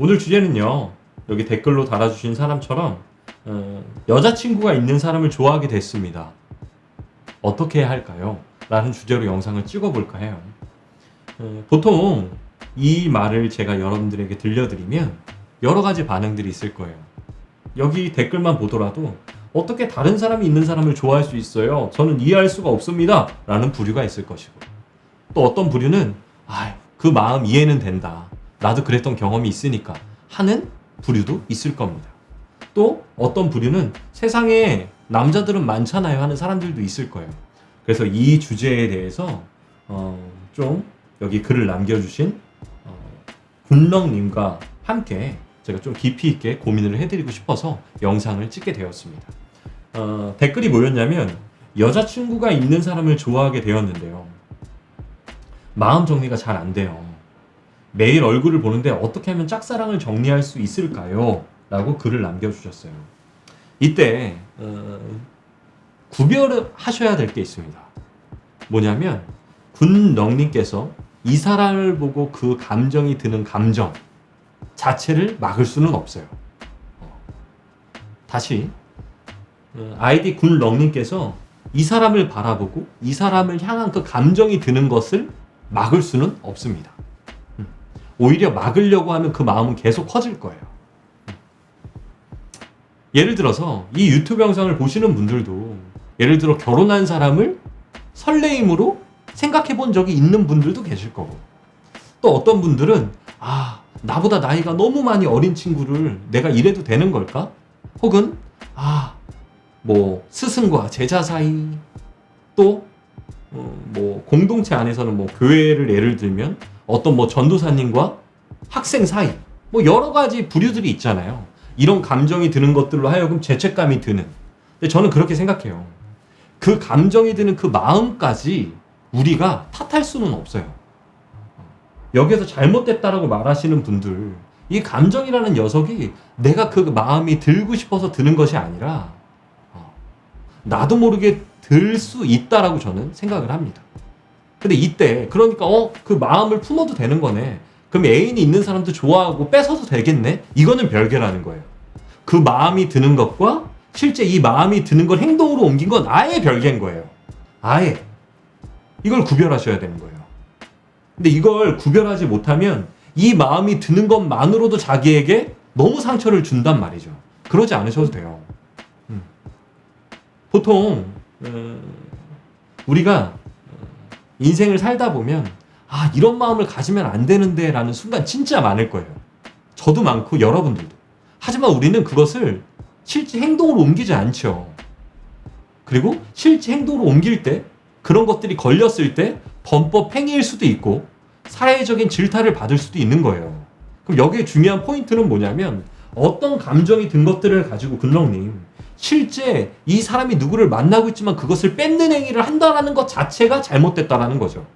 오늘 주제는요. 여기 댓글로 달아주신 사람처럼 어, 여자친구가 있는 사람을 좋아하게 됐습니다. 어떻게 해야 할까요? 라는 주제로 영상을 찍어볼까 해요. 어, 보통 이 말을 제가 여러분들에게 들려드리면 여러 가지 반응들이 있을 거예요. 여기 댓글만 보더라도 어떻게 다른 사람이 있는 사람을 좋아할 수 있어요? 저는 이해할 수가 없습니다. 라는 부류가 있을 것이고 또 어떤 부류는 아, 그 마음 이해는 된다. 나도 그랬던 경험이 있으니까 하는 부류도 있을 겁니다. 또 어떤 부류는 세상에 남자들은 많잖아요 하는 사람들도 있을 거예요. 그래서 이 주제에 대해서 어, 좀 여기 글을 남겨주신 어, 군렁님과 함께 제가 좀 깊이 있게 고민을 해드리고 싶어서 영상을 찍게 되었습니다. 어, 댓글이 뭐였냐면 여자친구가 있는 사람을 좋아하게 되었는데요. 마음 정리가 잘 안 돼요. 매일 얼굴을 보는데 어떻게 하면 짝사랑을 정리할 수 있을까요? 라고 글을 남겨주셨어요. 이때 어, 구별을 하셔야 될 게 있습니다. 뭐냐면 군렁님께서 이 사람을 보고 그 감정이 드는 감정 자체를 막을 수는 없어요. 어. 다시 어, 아이디 군렁님께서 이 사람을 바라보고 이 사람을 향한 그 감정이 드는 것을 막을 수는 없습니다. 음. 오히려 막으려고 하면 그 마음은 계속 커질 거예요. 음. 예를 들어서 이 유튜브 영상을 보시는 분들도 예를 들어 결혼한 사람을 설레임으로 생각해 본 적이 있는 분들도 계실 거고 또 어떤 분들은 아 나보다 나이가 너무 많이 어린 친구를 내가 이래도 되는 걸까? 혹은 아 뭐 스승과 제자 사이 또 어, 뭐 공동체 안에서는 뭐 교회를 예를 들면 어떤 뭐 전도사님과 학생 사이 뭐 여러 가지 부류들이 있잖아요. 이런 감정이 드는 것들로 하여금 죄책감이 드는. 근데 저는 그렇게 생각해요. 그 감정이 드는 그 마음까지 우리가 탓할 수는 없어요. 여기에서 잘못됐다라고 말하시는 분들, 이 감정이라는 녀석이 내가 그 마음이 들고 싶어서 드는 것이 아니라 어, 나도 모르게 들 수 있다라고 저는 생각을 합니다. 근데 이때 그러니까 어 그 마음을 품어도 되는 거네. 그럼 애인이 있는 사람도 좋아하고 뺏어도 되겠네. 이거는 별개라는 거예요. 그 마음이 드는 것과 실제 이 마음이 드는 걸 행동으로 옮긴 건 아예 별개인 거예요. 아예 이걸 구별하셔야 되는 거예요. 근데 이걸 구별하지 못하면 이 마음이 드는 것만으로도 자기에게 너무 상처를 준단 말이죠. 그러지 않으셔도 돼요. 음. 보통 음, 우리가 인생을 살다 보면 아 이런 마음을 가지면 안 되는데라는 순간 진짜 많을 거예요. 저도 많고 여러분들도. 하지만 우리는 그것을 실제 행동으로 옮기지 않죠. 그리고 실제 행동으로 옮길 때 그런 것들이 걸렸을 때 범법 행위일 수도 있고 사회적인 질타를 받을 수도 있는 거예요. 그럼 여기에 중요한 포인트는 뭐냐면 어떤 감정이 든 것들을 가지고 근렁님 실제 이 사람이 누구를 만나고 있지만 그것을 뺏는 행위를 한다라는 것 자체가 잘못됐다라는 거죠.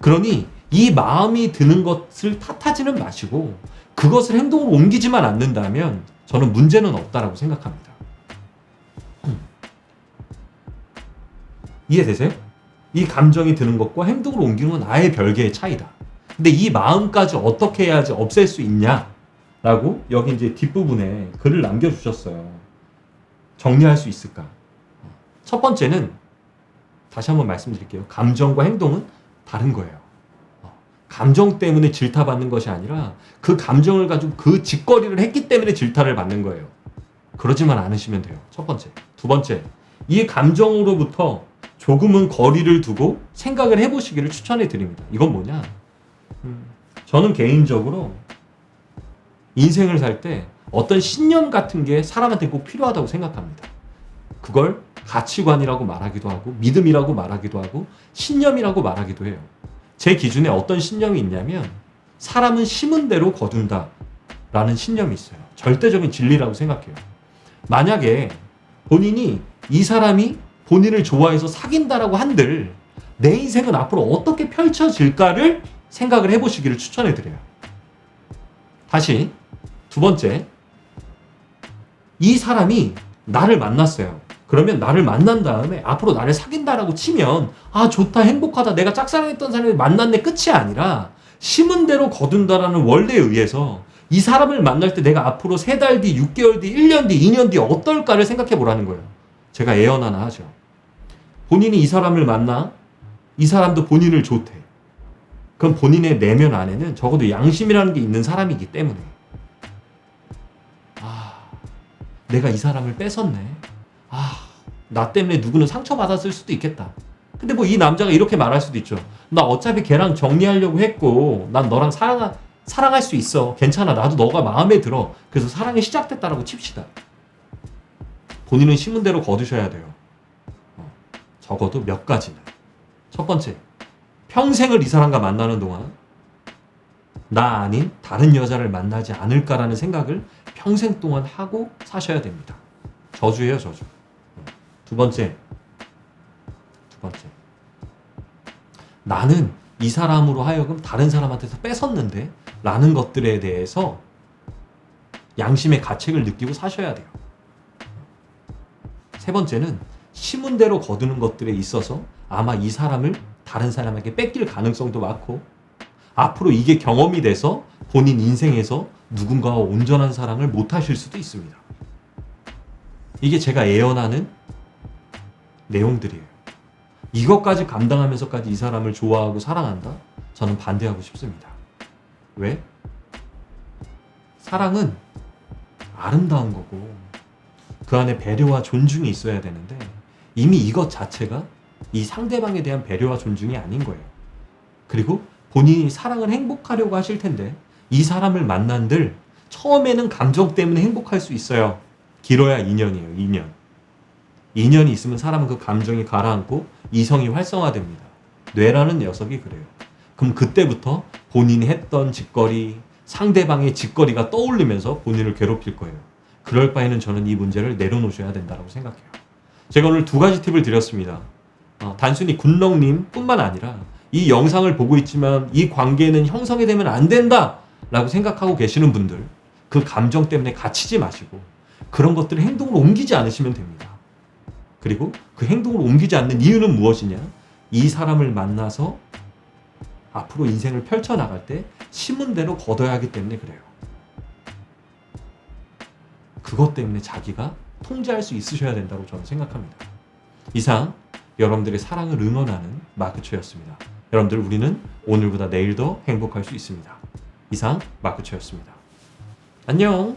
그러니 이 마음이 드는 것을 탓하지는 마시고 그것을 행동으로 옮기지만 않는다면 저는 문제는 없다라고 생각합니다. 음. 이해되세요? 이 감정이 드는 것과 행동으로 옮기는 건 아예 별개의 차이다. 근데 이 마음까지 어떻게 해야지 없앨 수 있냐 라고 여기 이제 뒷부분에 글을 남겨주셨어요. 정리할 수 있을까? 첫 번째는 다시 한번 말씀드릴게요. 감정과 행동은 다른 거예요. 어, 감정 때문에 질타받는 것이 아니라 그 감정을 가지고 그 짓거리를 했기 때문에 질타를 받는 거예요. 그러지만 않으시면 돼요. 첫 번째. 두 번째. 이 감정으로부터 조금은 거리를 두고 생각을 해보시기를 추천해 드립니다. 이건 뭐냐? 음, 저는 개인적으로 인생을 살 때 어떤 신념 같은 게 사람한테 꼭 필요하다고 생각합니다. 그걸 가치관이라고 말하기도 하고 믿음이라고 말하기도 하고 신념이라고 말하기도 해요. 제 기준에 어떤 신념이 있냐면 사람은 심은 대로 거둔다 라는 신념이 있어요. 절대적인 진리라고 생각해요. 만약에 본인이 이 사람이 본인을 좋아해서 사귄다라고 한들 내 인생은 앞으로 어떻게 펼쳐질까를 생각을 해보시기를 추천해 드려요. 다시 두 번째 이 사람이 나를 만났어요. 그러면 나를 만난 다음에 앞으로 나를 사귄다라고 치면 아 좋다 행복하다 내가 짝사랑했던 사람을 만났네 끝이 아니라 심은 대로 거둔다라는 원리에 의해서 이 사람을 만날 때 내가 앞으로 세 달 뒤, 6개월 뒤, 1년 뒤, 2년 뒤 어떨까를 생각해 보라는 거예요. 제가 예언 하나 하죠. 본인이 이 사람을 만나 이 사람도 본인을 좋대. 그럼 본인의 내면 안에는 적어도 양심이라는 게 있는 사람이기 때문에 내가 이 사람을 뺏었네. 아 나 때문에 누구는 상처받았을 수도 있겠다. 근데 뭐 이 남자가 이렇게 말할 수도 있죠. 나 어차피 걔랑 정리하려고 했고 난 너랑 사랑 사랑할 수 있어. 괜찮아. 나도 너가 마음에 들어. 그래서 사랑이 시작됐다라고 칩시다. 본인은 심은 대로 거두셔야 돼요. 어, 적어도 몇 가지는. 첫 번째, 평생을 이 사람과 만나는 동안 나 아닌 다른 여자를 만나지 않을까라는 생각을 평생 동안 하고 사셔야 됩니다. 저주예요, 저주. 어, 두 번째, 두 번째. 나는 이 사람으로 하여금 다른 사람한테서 뺏었는데 라는 것들에 대해서 양심의 가책을 느끼고 사셔야 돼요. 세 번째는 심은 대로 거두는 것들에 있어서 아마 이 사람을 다른 사람에게 뺏길 가능성도 많고 앞으로 이게 경험이 돼서 본인 인생에서 누군가와 온전한 사랑을 못 하실 수도 있습니다. 이게 제가 예언하는 내용들이에요. 이것까지 감당하면서까지 이 사람을 좋아하고 사랑한다? 저는 반대하고 싶습니다. 왜? 사랑은 아름다운 거고 그 안에 배려와 존중이 있어야 되는데 이미 이것 자체가 이 상대방에 대한 배려와 존중이 아닌 거예요. 그리고 본인이 사랑을 행복하려고 하실 텐데 이 사람을 만난들 처음에는 감정 때문에 행복할 수 있어요. 길어야 2년이에요. 2년. 2년이 있으면 사람은 그 감정이 가라앉고 이성이 활성화됩니다. 뇌라는 녀석이 그래요. 그럼 그때부터 본인이 했던 짓거리, 상대방의 짓거리가 떠올리면서 본인을 괴롭힐 거예요. 그럴 바에는 저는 이 문제를 내려놓으셔야 된다고 생각해요. 제가 오늘 두 가지 팁을 드렸습니다. 어, 단순히 군렁님 뿐만 아니라 이 영상을 보고 있지만 이 관계는 형성이 되면 안 된다! 라고 생각하고 계시는 분들, 그 감정 때문에 갇히지 마시고 그런 것들을 행동으로 옮기지 않으시면 됩니다. 그리고 그 행동을 옮기지 않는 이유는 무엇이냐? 이 사람을 만나서 앞으로 인생을 펼쳐나갈 때 심은 대로 걷어야 하기 때문에 그래요. 그것 때문에 자기가 통제할 수 있으셔야 된다고 저는 생각합니다. 이상 여러분들의 사랑을 응원하는 마크초였습니다. 여러분들 우리는 오늘보다 내일 더 행복할 수 있습니다. 이상 마크초였습니다. 안녕.